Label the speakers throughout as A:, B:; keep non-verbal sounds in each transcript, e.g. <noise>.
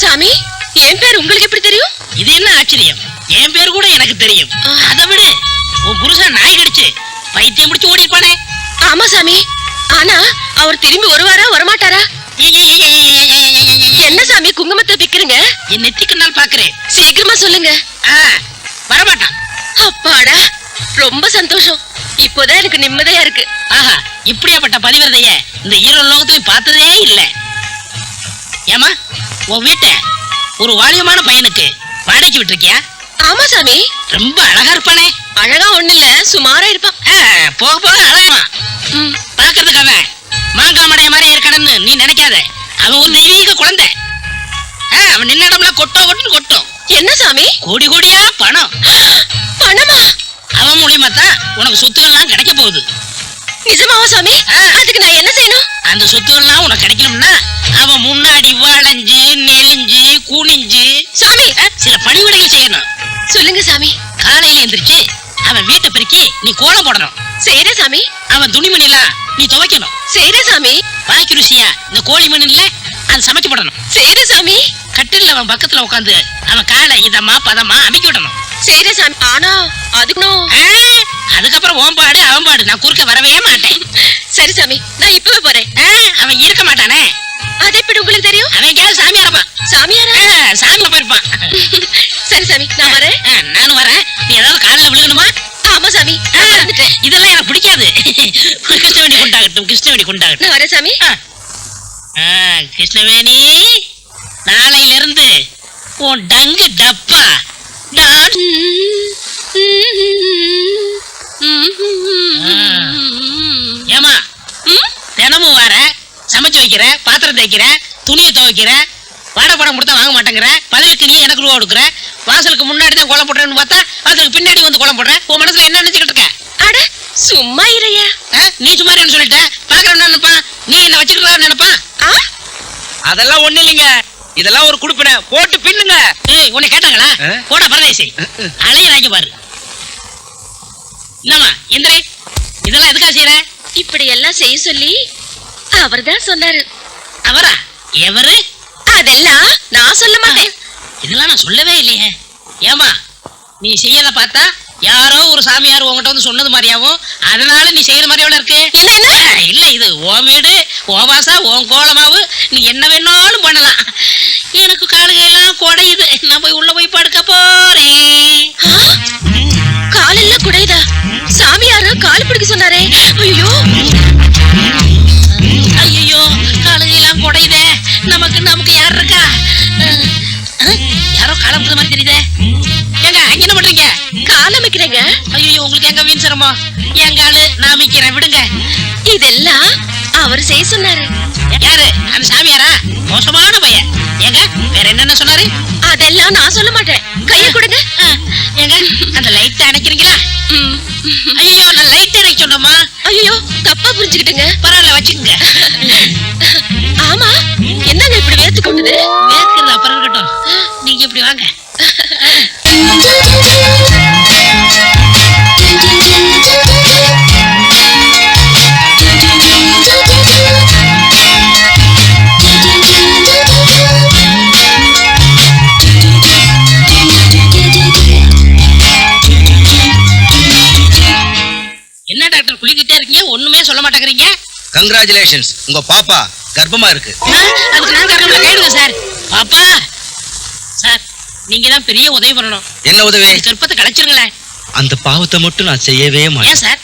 A: சாமி என் பேர் உங்களுக்கு எப்படி தெரியும்?
B: இது என்ன ஆச்சரியம்? என் பேர் கூட எனக்கு தெரியும். அதை விடு. உன் புருஷன் நாய் கடிச்சு பைத்தியம் முடிச்சு ஓடி இருப்பானே
A: ஆமா சாமி. ஆனா அவர் திரும்பி வருவாரா வரமாட்டாரா? என்ன சாமி குங்குமத்தை விக்கிறீங்க?
B: என் நெத்திக்கு நாள் பாக்குறேன்
A: சீக்கிரமா சொல்லுங்க.
B: வரமாட்டான்.
A: அப்பாடா ரொம்ப சந்தோஷம். இப்போதான் எனக்கு நிம்மதியா இருக்கு.
B: ஆஹா இப்படியாப்பட்ட பதிவிரதைய இந்த ஈரோ லோகத்திலையும் பார்த்ததே இல்ல. ஏமா உன் வீட்டை ஒரு வாலியமான பையனுக்கு வாடகைக்கு விட்டுருக்கியா?
A: ஆமா சாமி.
B: ரொம்ப அழகா இருப்பானே.
A: அழகா ஒண்ணு இல்ல சுமாரா இருப்பான்.
B: போக போக அழகா
A: ம்,
B: பாக்குறதுக்கு அவன் மாங்காமடைய மாதிரி இருக்கணும்னு நீ நினைக்காத. அவன் ஒரு தெய்வீக குழந்தை. அவன் நின்ன இடம்ல கொட்டோ கொட்டுன்னு கொட்டும்.
A: என்ன சாமி?
B: கோடி கோடியா பணம்.
A: பணமா?
B: அவன் மூலியமா தான் உனக்கு சொத்துக்கள்லாம் கிடைக்க போகுது.
A: நிஜமாவா சாமி. அதுக்கு நான் என்ன செய்யணும்?
B: அந்த சொத்துக்கள்லாம் உனக்கு கிடைக்கணும்னா அவன் முன்னாடி வளைஞ்சு நெளிஞ்சு குனிஞ்சு.
A: சாமி!
B: சில பணிவிடைகள் செய்யணும்.
A: சொல்லுங்க சாமி.
B: காலையில எந்திரிச்சு அவன் வீட்டை பெருக்கி நீ கோலம் போடணும்.
A: செய்யற சாமி.
B: அவன் துணிமணிலாம் நீ துவைக்கணும்.
A: செய்யற சாமி.
B: வாய்க்கு ருசியா இந்த கோழி மண்ணில் அது சமைச்சு போடணும்.
A: செய்யற சாமி.
B: கட்டில் அவன் பக்கத்துல உட்காந்து அவன் காலை இதமா பதமா அமைக்க விடணும்.
A: செய்யற சாமி. ஆனா அதுக்கும்
B: ஆ, அதுக்கப்புறம் ஓன் பாடு அவன் பாடு. நான் குறுக்க வரவே மாட்டேன்.
A: சரி சாமி. நான் இப்பவே போறேன்.
B: அவன் இருக்க மாட்டானே.
A: எப்படி உங்களுக்கு தெரியும்?
B: அவன் எங்கேயாவது சாமியா இருப்பான்
A: சாமியாரா?
B: சாமியில போயிருப்பான்
A: சரி சாமி நான் வரேன்.
B: நானும் வரேன். நீ ஏதாவது காலில் விழுகணுமா
A: ஆமா சாமி
B: இதெல்லாம் எனக்கு பிடிக்காது. கிருஷ்ணவேணி கொண்டாகட்டும் கிருஷ்ணவேணி கொண்டாகட்டும்.
A: நான் வரேன் சாமி.
B: கிருஷ்ணவேணி நாளையில இருந்து உன் டங்கு டப்பா. ஏமா? தினமும் வர சமைச்சு வைக்கிற பாத்திரம் தேய்க்கிற துணியை துவைக்கிற வாடகை படம் கொடுத்தா வாங்க மாட்டேங்கிற பதவிக்கு நீ எனக்கு ரூபா கொடுக்குற வாசலுக்கு முன்னாடி தான் கோலம் போடுறேன்னு பார்த்தா வாசலுக்கு பின்னாடி வந்து கோலம் போடுற உன் மனசுல என்ன நினைச்சுக்கிட்டு இருக்க?
A: அட சும்மா இறையா?
B: நீ சும்மா இருன்னு சொல்லிட்ட. பாக்குறவன் நினைப்பான்? நீ என்ன வச்சுக்கலாம் நினைப்பான்?
C: அதெல்லாம் ஒண்ணு இல்லைங்க. இதெல்லாம் ஒரு குடுப்பின. போட்டு பின்னுங்க.
B: ஏய் உன்னை கேட்டாங்களா? போட பரதேசி. அலையிறாங்க பாரு. என்னம்மா எந்திரே இதெல்லாம் எதுக்காக செய்யற
A: இப்படி எல்லாம் செய்ய சொல்லி அவர்தான் சொன்னாரு.
B: அவரா? எவரு?
A: அதெல்லாம் நான் சொல்ல மாட்டேன்.
B: இதெல்லாம் நான் சொல்லவே இல்லையே. ஏமா நீ செய்யறத பார்த்தா யாரோ ஒரு சாமியார் உன்கிட்ட வந்து சொன்னது மாதிரியாவும் அதனால நீ செய்யற மாதிரி எவ்வளவு இருக்கு.
A: இல்ல
B: இல்ல இது உன் வீடு உன் வாசா உன் கோலமாவு நீ என்ன வேணாலும் பண்ணலாம். எனக்கு காலுகையெல்லாம் குடையுது. நான் போய் உள்ள போய் படுக்க போறேன். உங்களுக்கு எங்க காலு நான் மிக்கிறேன் விடுங்க.
A: இதெல்லாம் அவர் செய்ய சொன்னாரு.
B: யாரு? அந்த சாமியாரா? மோசமான பையன். ஏங்க வேற என்னென்ன சொன்னாரு?
A: அதெல்லாம் நான் சொல்ல மாட்டேன். கையை கொடுங்க.
B: ஏங்க அந்த லைட் அணைக்கிறீங்களா. ஐயோ நான் லைட் அணைக்க சொன்னோமா
A: ஐயோ தப்பா புரிஞ்சுக்கிட்டுங்க.
B: பரவாயில்ல வச்சுக்கோங்க.
C: கங்க்ராச்சுலேஷன்ஸ் உங்க பாப்பா கர்ப்பமா இருக்கு.
B: அதுக்கு நான் காரணம் கேளுங்க சார். பாப்பா சார் நீங்க தான் பெரிய உதவி பண்ணணும்.
C: என்ன உதவி?
B: கர்ப்பத்தை கலைச்சிருங்களேன்.
C: அந்த பாவத்தை மட்டும் நான் செய்யவே மாட்டேன்.
B: சார்?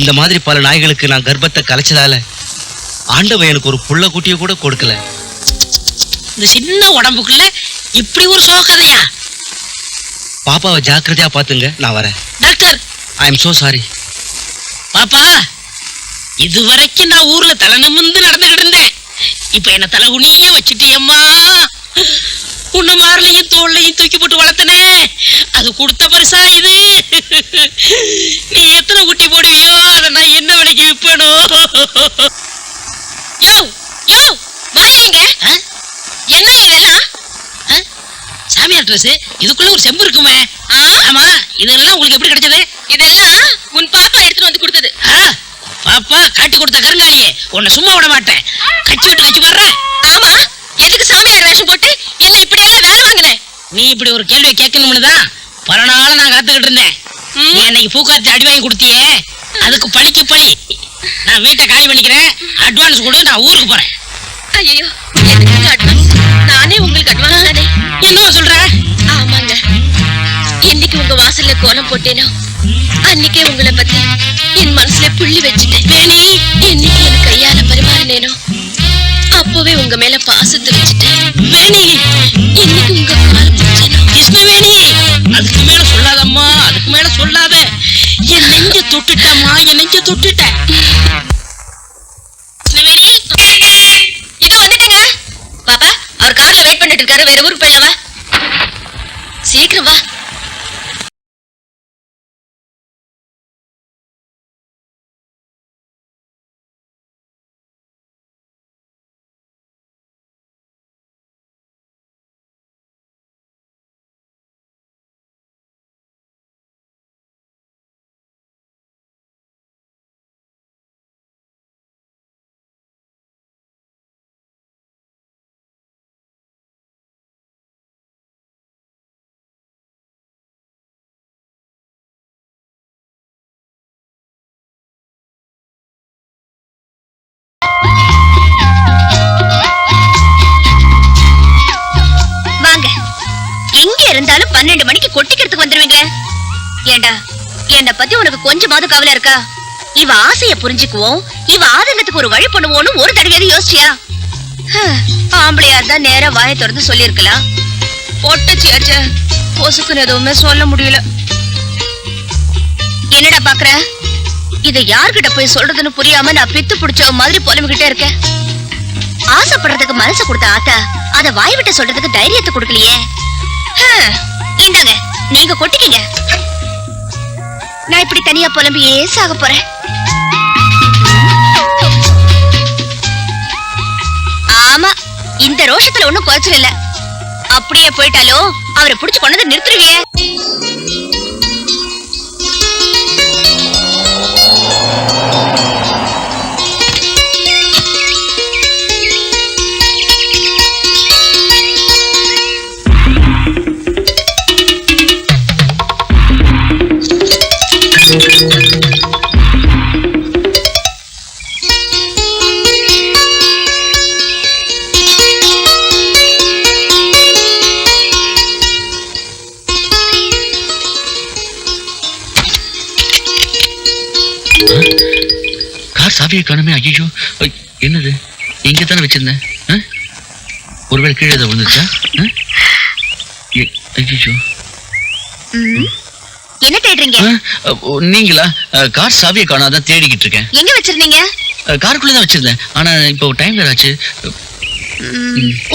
C: இந்த மாதிரி பல நாய்களுக்கு நான் கர்ப்பத்தை கலைச்சதால ஆண்டவன் எனக்கு ஒரு புள்ள குட்டியை கூட கொடுக்கல.
B: இந்த சின்ன உடம்புக்குள்ள இப்படி ஒரு சோகதையா
C: பாப்பாவை ஜாக்கிரதையா பாத்துங்க நான் வரேன்.
B: Doctor.
C: I am so sorry
B: பாப்பா இதுவரைக்கும் நான் ஊர்ல தலை நிமிர்ந்து நடந்துகிட்டு இருந்தேன் இப்ப என்ன தலை குனிய வச்சுட்டியம்மா. உன்ன மார்லையும் தோல்லையும் தூக்கி போட்டு வளர்த்தனே. அது கொடுத்த பரிசா இது. நீ எத்தனை குட்டி போடுவியோ அதை நான் என்ன விலைக்கு விற்பனோ.
A: யோ யோ வாங்க? என்ன இதெல்லாம்?
B: சாமியார் ட்ரெஸ் இதுக்குள்ள ஒரு செம்பு இருக்குமே. ஆமா இதெல்லாம் உங்களுக்கு எப்படி கிடைச்சது?
A: இதெல்லாம் உன் பாப்பா எடுத்துட்டு வந்து கொடுத்தது
B: ஆ? பாப்பா காட்டி கொடுத்த கருங்காலியே. உன்னை சும்மா விட மாட்டேன். கச்சி விட்டு கச்சி வர்ற?
A: ஆமா. எதுக்கு சாமியார் வேஷம் போட்டு என்ன இப்படி
B: நீ இப்படி ஒரு கேள்வி கேட்கணும்னு தான் பல நாளா நான் காத்துக்கிட்டு இருந்தேன். நீ அன்னைக்கு பூக்காத்தி அடி வாங்கி கொடுத்தியே. அதுக்கு பழிக்கு பழி. நான் வீட்டை காலி பண்ணிக்கிறேன். அட்வான்ஸ் கொடு நான் ஊருக்கு போறேன்.
A: ஐயோ எனக்கு அட்வான்ஸ் நானே உங்களுக்கு அட்வான்ஸ் தானே.
B: என்னவா சொல்ற?
A: ஆமாங்க. என்னைக்கு உங்க வாசல்ல கோலம் போட்டேனோ? அன்னைக்கே உங்களை பத்தி. என் மனசுல புள்ளி வச்சுட்டேன்.
B: வேணி
A: என் கையால பரிமாறினேனோ அப்பவே உங்க மேல பாசத்தை வச்சுட்டேன்.
B: வேணி
A: இன்னைக்கு உங்க கால பிடிச்சேனோ
B: கிருஷ்ணவேணி அதுக்கு மேல சொல்லாதம்மா அதுக்கு மேல சொல்லாத. என் நெஞ்ச தொட்டுட்டம்மா என் நெஞ்ச தொட்டுட்ட
A: பாப்பா அவர் கார்ல வெயிட் பண்ணிட்டு இருக்காரு. வேற ஊருக்கு போயிடலாமா? சீக்கிரம் வா.
D: எங்க இருந்தாலும் பன்னெண்டு மணிக்கு கொட்டிக்கிறதுக்கு வந்துருவீங்க. ஏண்டா என்னை பத்தி உனக்கு கொஞ்சமாவது கவலை இருக்கா? இவ ஆசைய புரிஞ்சுக்குவோம் இவ ஆதங்கத்துக்கு ஒரு வழி பண்ணுவோம்னு ஒரு தடவையாவது யோசிச்சியா? ஹம், ஆம்பளையா இருந்தா நேரா வாயை திறந்து சொல்லியிருக்கலாம். பொட்டச்சியாச்ச பொசுக்குன்னு எதுவுமே சொல்ல முடியல. என்னடா பாக்குற? இத யார்கிட்ட போய் சொல்றதுன்னு புரியாம நான் பித்து பிடிச்ச மாதிரி புலம்பிக்கிட்டே இருக்கேன். ஆசைப்படுறதுக்கு மனசு கொடுத்த ஆத்தா அத வாய் விட்டு சொல்றதுக்கு தைரியத்தை கொடுக்கலையே. இந்தாங்க. நீங்க கொட்டிக்கீங்க. நான் இப்படி தனியா புலம்பி ஏசாக போறேன். ஆமா இந்த ரோஷத்துல ஒண்ணும் குறைச்சல இல்ல. அப்படியே போயிட்டாலும் அவரை புடிச்சு கொண்டு வந்து நிறுத்துருவியே
C: ஐயோ என்னது? இங்க தானே வச்சிருந்தேன்? ஒருவேளை கீழே ஏதோ விழுந்துச்சா ஐயோ.
D: என்ன தேடுறீங்க?
C: நீங்களா? கார் சாவியை காணாதான் தேடிக்கிட்டு இருக்கேன்.
D: எங்க வச்சிருந்தீங்க?
C: காருக்குள்ள தான் வச்சிருந்தேன். ஆனா இப்போ டைம் வேற ஆச்சு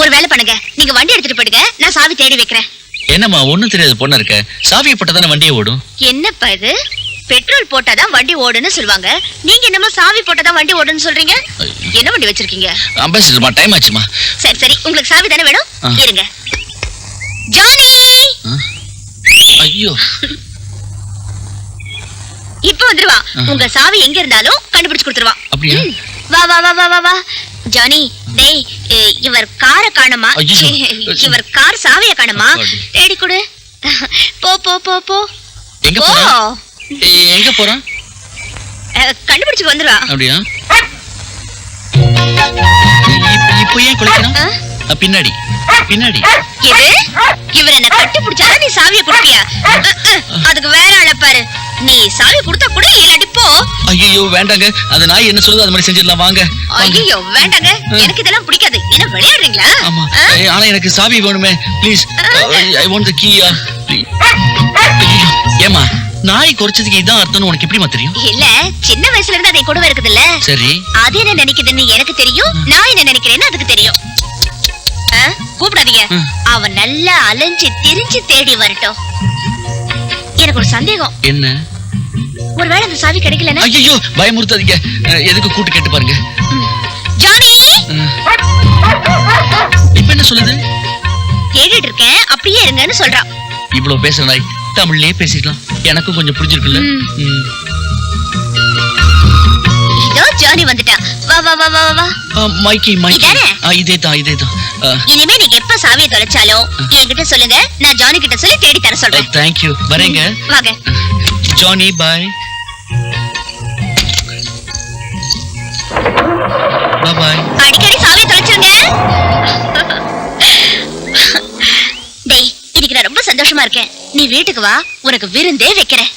D: ஒரு வேலை பண்ணுங்க. நீங்க வண்டி எடுத்துட்டு போயிடுங்க. நான் சாவி தேடி வைக்கிறேன்.
C: என்னம்மா ஒண்ணும் தெரியாத பொண்ணா இருக்க? சாவியை போட்டா தானே வண்டியை ஓடும்?
D: என்னப்பா இது? பெட்ரோல் போட்டாதான் வண்டி ஓடுன்னு சொல்லுவாங்க. நீங்க என்னமோ சாவி போட்டாதான் வண்டி ஓடுன்னு சொல்றீங்க. என்ன வண்டி வச்சிருக்கீங்க?
C: அம்பாசிடர்மா டைம் ஆச்சுமா?
D: சரி சரி. உங்களுக்கு சாவி தானே வேணும். இருங்க. ஜானி
C: ஐயோ.
D: இப்ப வந்துருவா. உங்க சாவி எங்க இருந்தாலும் கண்டுபிடிச்சு கொடுத்துருவா.
C: அப்படியா?
D: வா வா வா வா வா வா. ஜானி டேய் இவர் கார காணுமா. <laughs> இவர் கார் சாவிய காணுமா. தேடி கொடு. போ போ போ போ.
C: எங்க
D: போ.
C: எங்க போறான்
D: கண்டுபிடிச்சு வந்துருவா
C: அப்படியா? இப்ப- ஏன்? அ, பின்னாடி. பின்னாடி.
D: எது? இவர் என்ன கட்டி பிடிச்சாதான் நீ சாவியை கொடுப்பியா அதுக்கு வேற ஆள பாரு. நீ சாவி கொடுத்தா கூட இல்லாட்டி போ.
C: ஐயோ வேண்டாங்க. அது நாய் என்ன சொல்லுது அது மாதிரி செஞ்சிடலாம். வாங்க.
D: ஐயோ வேண்டாங்க. எனக்கு இதெல்லாம் பிடிக்காது. என்ன விளையாடுறீங்களா?
C: ஆமா. ஆனா எனக்கு சாவி வேணுமே. Please I want the key ஏமா நாய் குறைச்சதுக்கு இதான் அர்த்தம்னு உனக்கு எப்படிமா தெரியும்?
D: இல்ல சின்ன வயசுல இருந்து அதை கூட இருக்குதுல்ல?
C: சரி.
D: அது என்ன நினைக்குதுன்னு எனக்கு தெரியும் நான் என்ன நினைக்கிறேன்னு அதுக்கு தெரியும்? கூப்பிடாதீங்க. அவன் நல்லா அலைஞ்சு திரிஞ்சு தேடி வரட்டும். எனக்கு ஒரு சந்தேகம்.
C: என்ன?
D: ஒருவேளை அந்த சாவி கிடைக்கலன்னா?
C: ஐயோ பயமுறுத்தாதீங்க. எதுக்கு கூட்டு கேட்டு பாருங்க.
D: ஜானி.
C: இப்ப என்ன சொல்லுது?
D: தேடிட்டு இருக்கேன் அப்படியே இருங்கன்னு சொல்றான்.
C: இவ்வளவு பேசுற நாய். தமிழ்லயே பேசிக்கலாம். எனக்கும் கொஞ்சம் புரிஞ்சிருக்குல்ல.
D: இதோ ஜானி வந்துட்டான் வா வா வா வா வா,
C: மைக்கி மைக்கி
D: இதானே?
C: ஆ.
D: இனிமே நீங்க எப்ப சாவியை தொலைச்சாலும் என்கிட்ட சொல்லுங்க. நான் ஜானி கிட்ட சொல்லி தேடி தர சொல்றேன்.
C: தேங்க்யூ வரேங்க.
D: வாங்க.
C: ஜானி பாய் பாய்
D: அடிக்கடி சாவியை தொலைச்சிருங்க. டேய் இன்னைக்கு நான் ரொம்ப சந்தோஷமா இருக்கேன். நீ வீட்டுக்கு வா உனக்கு விருந்தே வைக்கிறேன்.